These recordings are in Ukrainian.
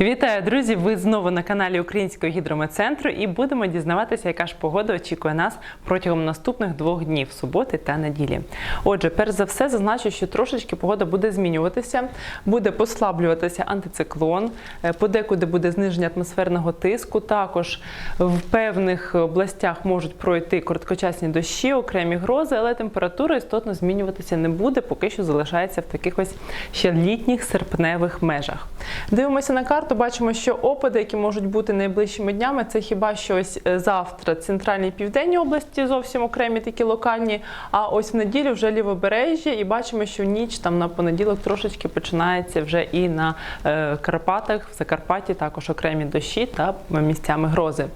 Вітаю, друзі! Ви знову на каналі Українського гідрометцентру і будемо дізнаватися, яка ж погода очікує нас протягом наступних двох днів суботи та неділі. Отже, перш за все, зазначу, що трошечки погода буде змінюватися, буде послаблюватися антициклон, е, подекуди буде зниження атмосферного тиску. Також в певних областях можуть пройти короткочасні дощі, окремі грози, але температура істотно змінюватися не буде, поки що залишається в таких ось ще літніх серпневих межах. Дивимося на карту, бачимо, що опади, які можуть бути найближчими днями, це хіба що ось е, завтра центральні південній південні області, зовсім окремі такі локальні. А ось в неділю вже лівобережжя, і бачимо, що ніч там на понеділок трошечки починається вже і на е, Карпатах, в Закарпатті також окремі дощі та місцями грози.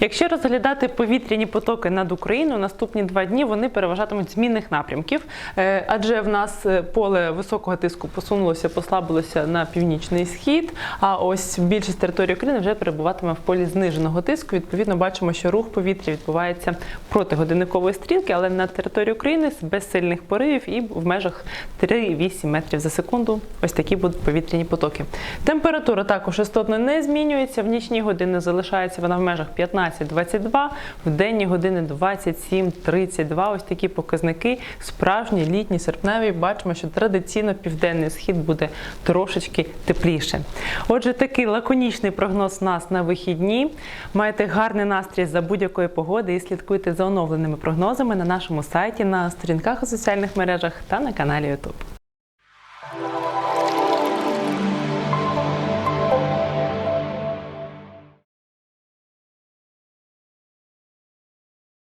Якщо розглядати повітряні потоки над Україною, наступні два дні вони переважатимуть змінних напрямків, Е, адже в нас е, поле високого тиску посунулося, послабилося на північний схід. А ось більшість території України вже перебуватиме в полі зниженого тиску. Відповідно, бачимо, що рух повітря відбувається проти годинникової стрілки, але на території України без сильних поривів і в межах 3,8 метрів за секунду. Ось такі будуть повітряні потоки. Температура також істотно не змінюється. В нічні години залишається вона в межах 15-22, в денні години 27-32. Ось такі показники. Справжні літні серпневі. Бачимо, що традиційно південний схід буде трошечки тепліше. Отже, такий лаконічний прогноз нас на вихідні. Маєте гарний настрій за будь-якої погоди і слідкуйте за оновленими прогнозами на нашому сайті, на сторінках у соціальних мережах та на каналі YouTube.